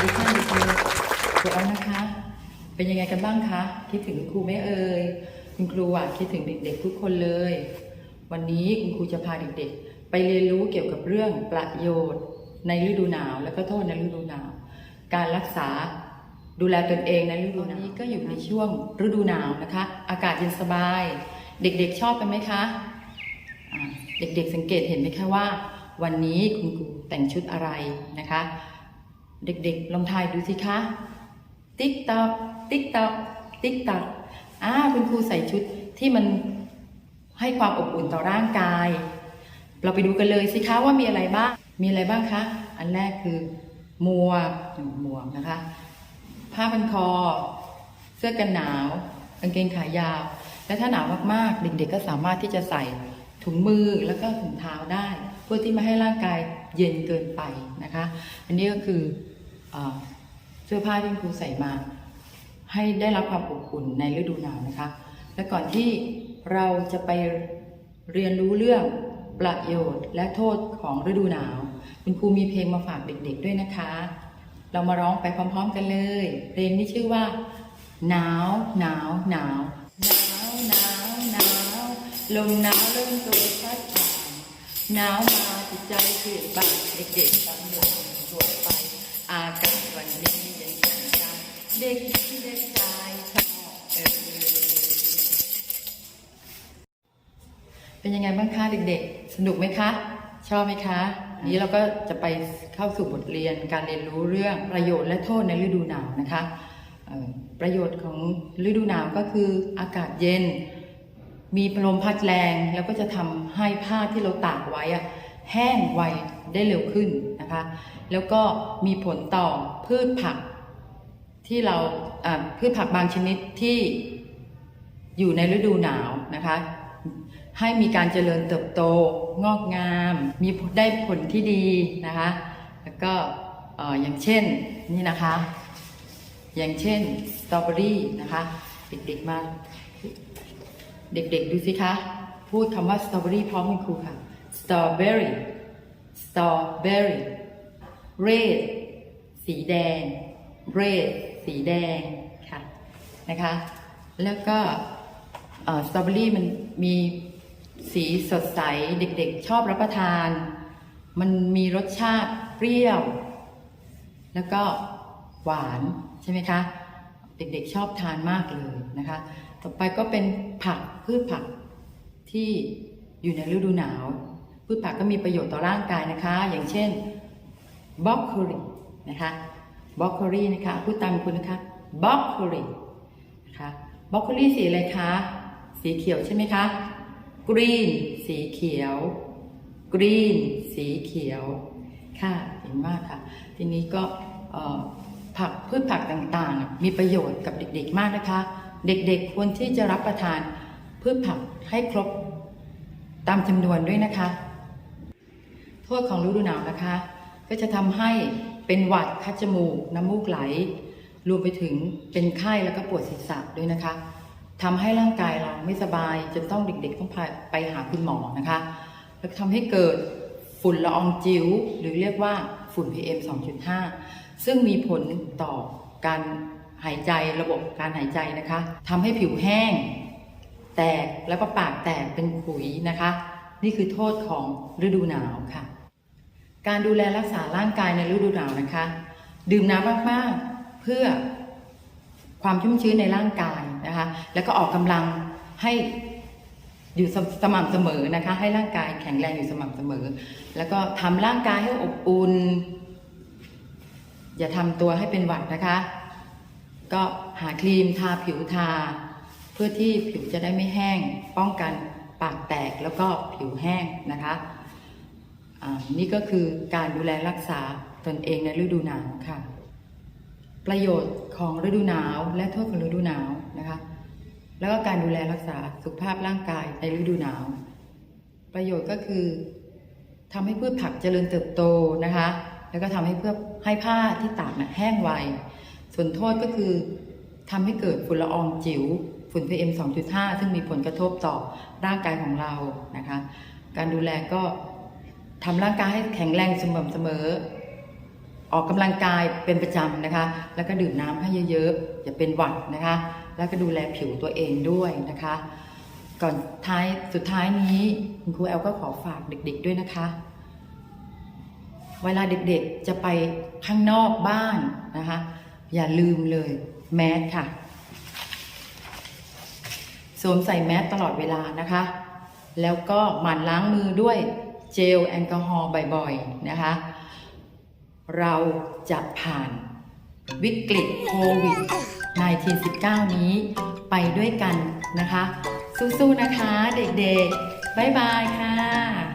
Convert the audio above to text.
ครูอ้อมนะคะ เป็นยังไงกันบ้างคะ คิดถึงคุณครูไหมเอ่ย คุณครูอะคิดถึงเด็ก ๆ ทุกคนเลย วันนี้คุณครูจะพาเด็ก ๆ ไปเรียนรู้เกี่ยวกับเรื่องประโยชน์ ในฤดูหนาว แล้วก็โทษในฤดูหนาว การรักษาดูแลตนเองในฤดูหนาวนี้ก็อยู่ในช่วงฤดูหนาวนะคะ อากาศเย็นสบาย เด็กๆชอบกันไหมคะเด็กๆสังเกตเห็นไหมคะว่า วันนี้คุณครูแต่งชุดอะไรนะคะ เด็กๆ ลองทายดูสิคะ ติ๊กตอกติ๊กตอกติ๊กตอกอ่าคุณครูใส่ชุดที่มันให้ความอบอุ่นต่อร่างกาย เราไปดูกันเลยสิคะว่ามีอะไรบ้าง มีอะไรบ้างคะ อันแรกคือหมวกหมวกนะคะ ผ้าพันคอ เสื้อกันหนาวกางเกงขายาว และถ้าหนาวมากๆ เด็กๆ ก็สามารถที่จะใส่ถุงมือแล้วก็ถุงเท้าได้ เพื่อที่ไม่ให้ร่างกายเย็นเกินไปนะคะ อันนี้ก็คือ เสื้อผ้าที่ครูใส่มา ให้ได้รับความอบอุ่นในฤดูหนาวนะคะ และก่อนที่เราจะไปเรียนรู้เรื่องประโยชน์และโทษของฤดูหนาว คุณครูมีเพลงมาฝากเด็กๆด้วยนะคะ เรามาร้องไปพร้อมๆกันเลย เพลงนี้ชื่อว่า หนาวหนาวหนาวหนาวหนาวหนาวลมหนาวเริ่มตัวพัดผ่านหนาวมาจิตใจเสื่อมบานเด็กๆตำรวจทั่วไป อากาศวันนี้ยังแข็งใจเด็กหญิงเด็กชายชอบเออเป็นยังไงบ้างคะเด็กๆ สนุกไหมคะ ชอบไหมคะ นี้เราก็จะไปเข้าสู่บทเรียนการเรียนรู้เรื่องประโยชน์และโทษในฤดูหนาวนะคะประโยชน์ของฤดูหนาวก็คืออากาศเย็น มีลมพัดแรง แล้วก็จะทำให้ผ้าที่เราตากไว้อะแห้งไวได้เร็วขึ้นนะคะ แล้วก็มีผลต่อพืชผักที่เราพืชผักบางชนิดที่อยู่ในฤดูหนาวนะคะ ให้มีการเจริญเติบโตงอกงาม มีได้ผลที่ดีนะคะ แล้วก็เอ่ออย่างเช่นนี่นะคะ อย่างเช่นสตรอเบอรี่นะคะเด็กๆมาเด็กๆดูสิคะ พูดคำว่าสตรอเบอรี่พร้อมคุณครูค่ะสตรอเบอรี่สตรอเบอรี่ red สีแดง red สีแดงค่ะนะคะ แล้วก็สตรอเบอรี่มันมีสีสดใสเด็กๆ ชอบรับประทาน มันมีรสชาติเปรี้ยว แล้วก็หวานใช่ไหมคะ เด็กๆชอบทานมากเลยนะคะ ต่อไปก็เป็นผักพืชผักที่อยู่ในฤดูหนาว พืชผักก็มีประโยชน์ต่อร่างกายนะคะ อย่างเช่น บล็อกโคลีนะคะบล็อกโคลีนะคะพูดตามคุณนะคะบล็อกโคลีนะคะบล็อกโคลีสีอะไรคะสีเขียวใช่ไหมคะกรีนสีเขียวกรีนสีเขียวค่ะเห็นมากค่ะ ทีนี้ก็ผักพืชผักต่างๆ มีประโยชน์กับเด็กๆมากนะคะ เด็กๆควรที่จะรับประทานพืชผักให้ครบตามจำนวนด้วยนะคะ โทษของฤดูหนาวนะคะ ก็จะทำให้เป็นหวัดคัดจมูก น้ำมูกไหล รวมไปถึงเป็นไข้แล้วก็ปวดศีรษะด้วยนะคะทำให้ร่างกายเราไม่สบายจนต้องเด็กๆต้องไปหาคุณหมอนะคะ แล้วทำให้เกิดฝุ่นละอองจิ๋วหรือเรียกว่าฝุ่น PM 2.5 ซึ่งมีผลต่อการหายใจระบบการหายใจนะคะทำให้ผิวแห้ง แตกแล้วก็ปากแตกเป็นขุยนะคะ นี่คือโทษของฤดูหนาวค่ะ การดูแลรักษาร่างกายในฤดูหนาวนะคะ ดื่มน้ำมากๆเพื่อความชุ่มชื้นในร่างกายนะคะ แล้วก็ออกกำลังให้อยู่สสม่ำเสมอนะคะ ให้ร่างกายแข็งแรงอยู่สม่ำเสมอ แล้วก็ทำร่างกายให้อบอุ่นอย่าทำตัวให้เป็นหวัดนะคะ ก็หาครีมทาผิวทา เพื่อที่ผิวจะได้ไม่แห้ง ป้องกันปากแตกแล้วก็ผิวแห้งนะคะ นี่ก็คือการดูแลรักษาตนเองในฤดูหนาวค่ะ ประโยชน์ของฤดูหนาวและโทษของฤดูหนาวนะคะ แล้วก็การดูแลรักษาสุขภาพร่างกายในฤดูหนาว ประโยชน์ก็คือทำให้พืชผักเจริญเติบโตนะคะ แล้วก็ทำให้เพื่อให้ผ้าที่ตากนะแห้งไว ส่วนโทษก็คือทำให้เกิดฝุ่นละอองจิ๋วฝุ่น PM 2.5 ซึ่งมีผลกระทบต่อร่างกายของเรานะคะ การดูแลก็ ทำร่างกายให้แข็งแรงสม่ำเสมอ ออกกำลังกายเป็นประจำนะคะ แล้วก็ดื่มน้ำให้เยอะๆ อย่าเป็นหวัดนะคะ แล้วก็ดูแลผิวตัวเองด้วยนะคะ ก่อนท้ายสุดท้ายนี้คุณครูแอลก็ขอฝากเด็กๆด้วยนะคะ เวลาเด็กๆจะไปข้างนอกบ้านนะคะ อย่าลืมเลยแมสค่ะสวมใส่แมสตลอดเวลานะคะ แล้วก็หมั่นล้างมือด้วย เจลแอลกอฮอล์บ่อยๆนะคะ เราจะผ่านวิกฤตโควิด -19 นี้ไปด้วยกันนะคะ สู้ๆนะคะเด็กๆ บ๊ายบายค่ะ